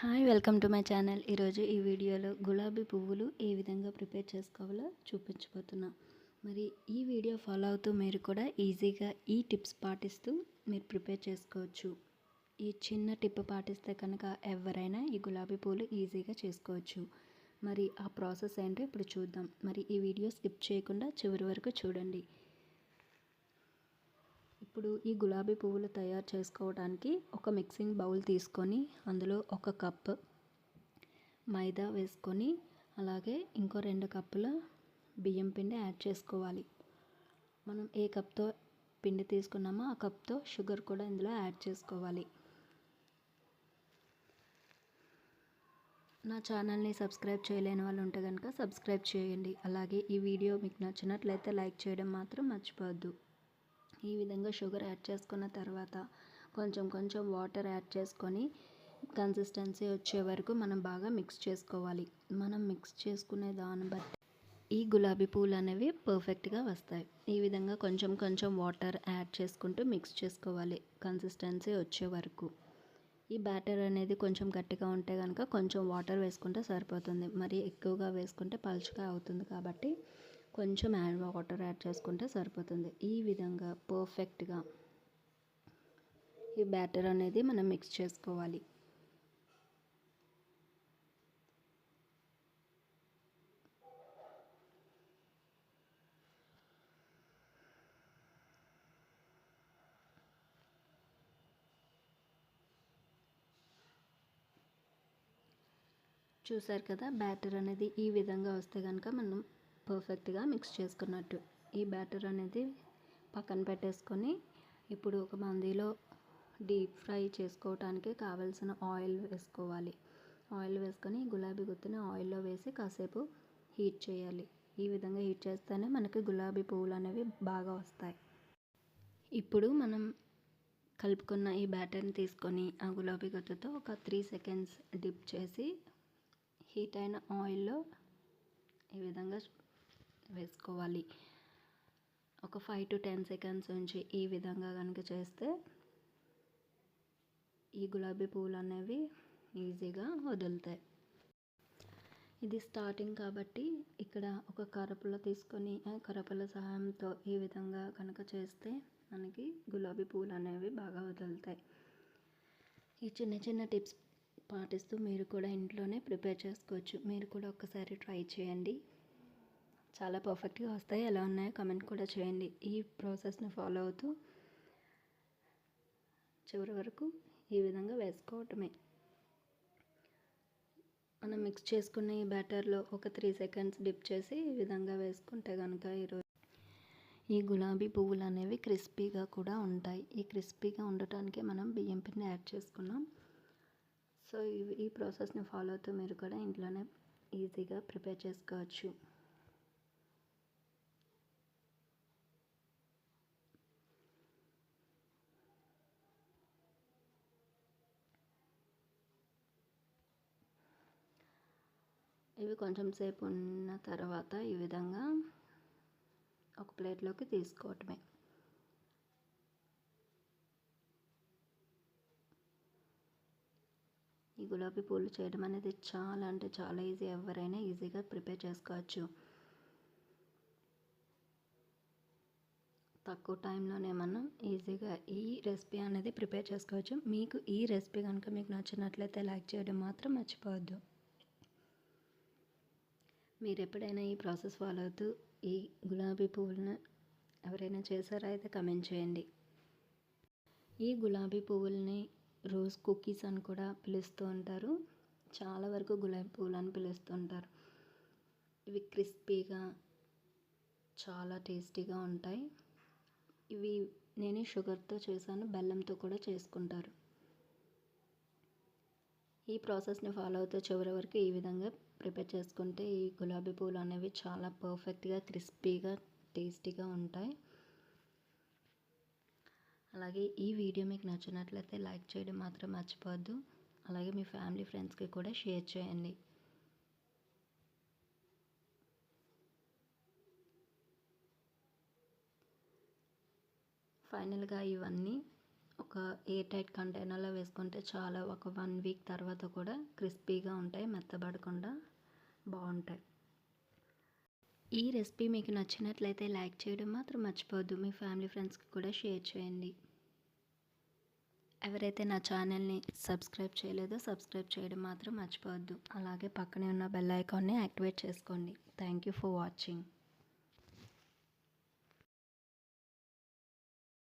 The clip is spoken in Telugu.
Hi welcome to my channel. ఈరోజు ఈ వీడియోలో గులాబీ పువ్వులు ఏ విధంగా ప్రిపేర్ చేసుకోవాలో చూపించబోతున్నా. మరి ఈ వీడియో ఫాలో అవుతూ మీరు కూడా ఈజీగా ఈ టిప్స్ పాటిస్తూ మీరు ప్రిపేర్ చేసుకోవచ్చు. ఈ చిన్న టిప్ పాటిస్తే కనుక ఎవరైనా ఈ గులాబీ పువ్వులు ఈజీగా చేసుకోవచ్చు. మరి ఆ ప్రాసెస్ ఏంటో ఇప్పుడు చూద్దాం. మరి ఈ వీడియో స్కిప్ చేయకుండా చివరి వరకు చూడండి. ఇప్పుడు ఈ గులాబీ పువ్వులు తయారు చేసుకోవడానికి ఒక మిక్సింగ్ బౌల్ తీసుకొని అందులో ఒక కప్ మైదా వేసుకొని అలాగే ఇంకో రెండు కప్పుల బియ్యం పిండి యాడ్ చేసుకోవాలి. మనం ఏ కప్తో పిండి తీసుకున్నామో ఆ కప్తో షుగర్ కూడా ఇందులో యాడ్ చేసుకోవాలి. నా ఛానల్ని సబ్స్క్రైబ్ చేయలేని వాళ్ళు ఉంటే కనుక సబ్స్క్రైబ్ చేయండి. అలాగే ఈ వీడియో మీకు నచ్చినట్లయితే లైక్ చేయడం మాత్రం మర్చిపోవద్దు. ఈ విధంగా షుగర్ యాడ్ చేసుకున్న తర్వాత కొంచెం కొంచెం వాటర్ యాడ్ చేసుకొని కన్సిస్టెన్సీ వచ్చే వరకు మనం బాగా మిక్స్ చేసుకోవాలి. మనం మిక్స్ చేసుకునే దాన్ని బట్టి ఈ గులాబీ పూలు అనేవి పర్ఫెక్ట్గా వస్తాయి. ఈ విధంగా కొంచెం కొంచెం వాటర్ యాడ్ చేసుకుంటూ మిక్స్ చేసుకోవాలి కన్సిస్టెన్సీ వచ్చే వరకు. ఈ బ్యాటర్ అనేది కొంచెం గట్టిగా ఉంటే కనుక కొంచెం వాటర్ వేసుకుంటే సరిపోతుంది. మరి ఎక్కువగా వేసుకుంటే పలుచగా అవుతుంది కాబట్టి కొంచెం యాడ్ వాటర్ యాడ్ చేసుకుంటే సరిపోతుంది. ఈ విధంగా పర్ఫెక్ట్గా ఈ బ్యాటర్ అనేది మనం మిక్స్ చేసుకోవాలి. చూసారు కదా బ్యాటర్ అనేది ఈ విధంగా వస్తే కనుక మనం పర్ఫెక్ట్గా మిక్స్ చేసుకున్నట్టు. ఈ బ్యాటర్ అనేది పక్కన పెట్టేసుకొని ఇప్పుడు ఒక మందిలో డీప్ ఫ్రై చేసుకోవటానికి కావలసిన ఆయిల్ వేసుకోవాలి. ఆయిల్ వేసుకొని గులాబీ గుత్తిని ఆయిల్లో వేసి కాసేపు హీట్ చేయాలి. ఈ విధంగా హీట్ చేస్తేనే మనకి గులాబీ పువ్వులు అనేవి బాగా వస్తాయి. ఇప్పుడు మనం కలుపుకున్న ఈ బ్యాటర్ని తీసుకొని ఆ గులాబీ గుత్తతో ఒక త్రీ సెకండ్స్ డిప్ చేసి హీట్ అయిన ఆయిల్లో ఈ విధంగా వేసుకోవాలి. ఒక ఫైవ్ టు టెన్ సెకండ్స్ ఉంచి ఈ విధంగా కనుక చేస్తే ఈ గులాబీ పువ్వులు అనేవి ఈజీగా వదులుతాయి. ఇది స్టార్టింగ్ కాబట్టి ఇక్కడ ఒక కరపుల తీసుకొని కరపుల సహాయంతో ఈ విధంగా కనుక చేస్తే మనకి గులాబీ పువ్వులు అనేవి బాగా వదులుతాయి. ఈ చిన్న చిన్న టిప్స్ పాటిస్తూ మీరు కూడా ఇంట్లోనే ప్రిపేర్ చేసుకోవచ్చు. మీరు కూడా ఒక్కసారి ట్రై చేయండి. చాలా పర్ఫెక్ట్గా వస్తాయి. ఎలా ఉన్నాయో కమెంట్ కూడా చేయండి. ఈ ప్రాసెస్ని ఫాలో అవుతూ చివరి వరకు ఈ విధంగా వేసుకోవటమే. మనం మిక్స్ చేసుకున్న ఈ బ్యాటర్లో ఒక త్రీ సెకండ్స్ డిప్ చేసి ఈ విధంగా వేసుకుంటే కనుక ఈరోజు ఈ గులాబీ పువ్వులు అనేవి క్రిస్పీగా కూడా ఉంటాయి. ఈ క్రిస్పీగా ఉండటానికి మనం బియ్యం పిండి యాడ్ చేసుకున్నాం. సో ఈ ప్రాసెస్ని ఫాలో అవుతూ మీరు కూడా ఇంట్లోనే ఈజీగా ప్రిపేర్ చేసుకోవచ్చు. ఇవి కొంచెం సేపు ఉన్న తర్వాత ఈ విధంగా ఒక ప్లేట్లోకి తీసుకోవటమే. ఈ గులాబీ పూలు చేయడం అనేది చాలా అంటే చాలా ఈజీ. ఎవరైనా ఈజీగా ప్రిపేర్ చేసుకోవచ్చు. తక్కువ టైంలోనే మనం ఈజీగా ఈ రెసిపీ అనేది ప్రిపేర్ చేసుకోవచ్చు. మీకు ఈ రెసిపీ కనుక మీకు నచ్చినట్లయితే లైక్ చేయడం మాత్రం మర్చిపోవద్దు. మీరు ఎప్పుడైనా ఈ ప్రాసెస్ ఫాలో అవుతూ ఈ గులాబీ పువ్వులను ఎవరైనా చేశారా? అయితే కమెంట్ చేయండి. ఈ గులాబీ పువ్వుల్ని రోజ్ కుకీస్ అని కూడా పిలుస్తూ ఉంటారు. చాలా వరకు గులాబీ పువ్వులు అని పిలుస్తూ ఉంటారు. ఇవి క్రిస్పీగా చాలా టేస్టీగా ఉంటాయి. ఇవి నేను షుగర్తో చేశాను బెల్లంతో కూడా చేసుకుంటారు. ఈ ప్రాసెస్ని ఫాలో అవుతూ చివరి వరకు ఈ విధంగా ప్రిపేర్ చేసుకుంటే ఈ గులాబీ పూలు అనేవి చాలా పర్ఫెక్ట్గా క్రిస్పీగా టేస్టీగా ఉంటాయి. అలాగే ఈ వీడియో మీకు నచ్చినట్లయితే లైక్ చేయడం మాత్రం మర్చిపోవద్దు. అలాగే మీ ఫ్యామిలీ ఫ్రెండ్స్కి కూడా షేర్ చేయండి. ఫైనల్గా ఇవన్నీ ఒక ఎయిర్ టైట్ కంటైనర్లో వేసుకుంటే చాలా ఒక వన్ వీక్ తర్వాత కూడా క్రిస్పీగా ఉంటాయి మెత్తబడకుండా బాగుంటాయి. ఈ రెసిపీ మీకు నచ్చినట్లయితే లైక్ చేయడం మాత్రం మర్చిపోవద్దు. మీ ఫ్యామిలీ ఫ్రెండ్స్కి కూడా షేర్ చేయండి. ఎవరైతే నా ఛానల్ని సబ్స్క్రైబ్ చేయలేదో సబ్స్క్రైబ్ చేయడం మాత్రం మర్చిపోవద్దు. అలాగే పక్కనే ఉన్న బెల్ ఐకాన్ని యాక్టివేట్ చేసుకోండి. Thank you for watching.